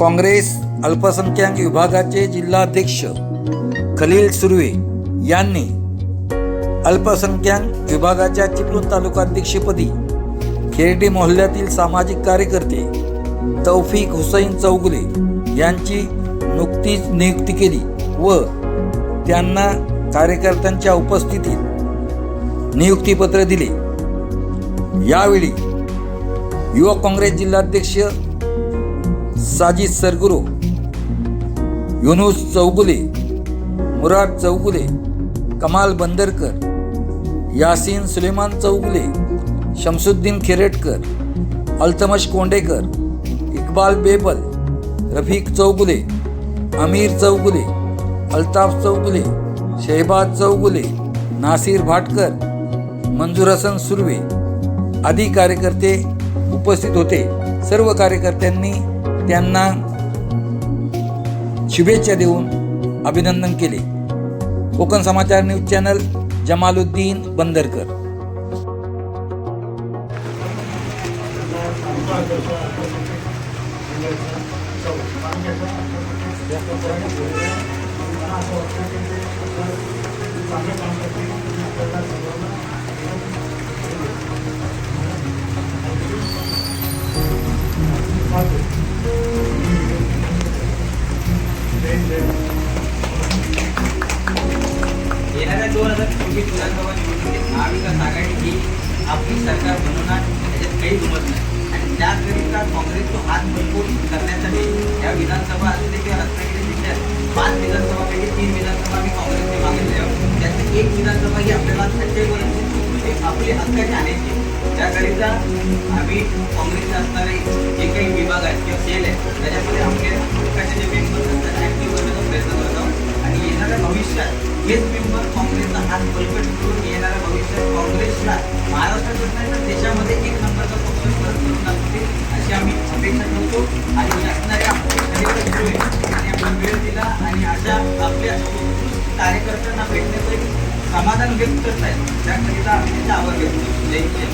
काँग्रेस अल्पसंख्याक विभागाचे जिल्हाध्यक्ष खलील सुर्वे यांनी अल्पसंख्याक विभागाच्या चिपळूण तालुकाध्यक्षपदी खेर्डी मोहल्ल्यातील सामाजिक कार्यकर्ते तौफिक हुसैन चौगुले यांची नुकतीच नियुक्ती केली व त्यांना कार्यकर्त्यांच्या उपस्थितीत नियुक्तीपत्र दिले. यावेळी युवक काँग्रेस जिल्हाध्यक्ष साजिद सरगुरो युनुस चौगुले मुराद चौगुले कमाल बंदरकर यासीन सुलेमान चौगुले शमसुद्दीन खेरेटकर अल्तमश कोंडेकर इकबाल बेबल रफीक चौगुले अमीर चौगुले अल्ताफ चौगुले शहबाज चौगुले नासिर भाटकर मंजूर हसन सुर्वे आदी कार्यकर्ते उपस्थित होते. सर्व कार्यकर्त्यांनी त्यांना शुभेच्छा देऊन अभिनंदन केले. Konkan Samachar news channel Jamaluddin Bandarkar. येणाऱ्या दोन हजार चोवीस विधानसभा निवडणुकीत महाविकास आघाडी ही आपली सरकार बनवणार त्याच्यात काही दुमत नाही. आणि त्याकरिता हात मजबूत करण्यासाठी या विधानसभा किंवा रत्नागिरी जिल्ह्यात पाच विधानसभापैकी तीन विधानसभा आम्ही काँग्रेसने मागितले त्यातली एक विधानसभा ही आपल्याला आपली हक्काची आणायची त्याकरिता आम्ही काँग्रेसचे असणारे जे काही विभाग आहेत किंवा सेल आहेत त्याच्यामध्ये आपले हक्काचे जे काँग्रेसचा बळकट करून येणाऱ्या भविष्यात काँग्रेसला महाराष्ट्रातच नाही तर देशामध्ये एक नंबरचा पक्ष करून दाखवतील अशी आम्ही अपेक्षा करतो आणि असणाऱ्या आणि आपण वेळ दिला आणि अशा आपल्या कार्यकर्त्यांना भेटण्याचं एक समाधान व्यक्त करत आहे त्याकरिता आम्ही त्याचा आभार व्यक्त जय जय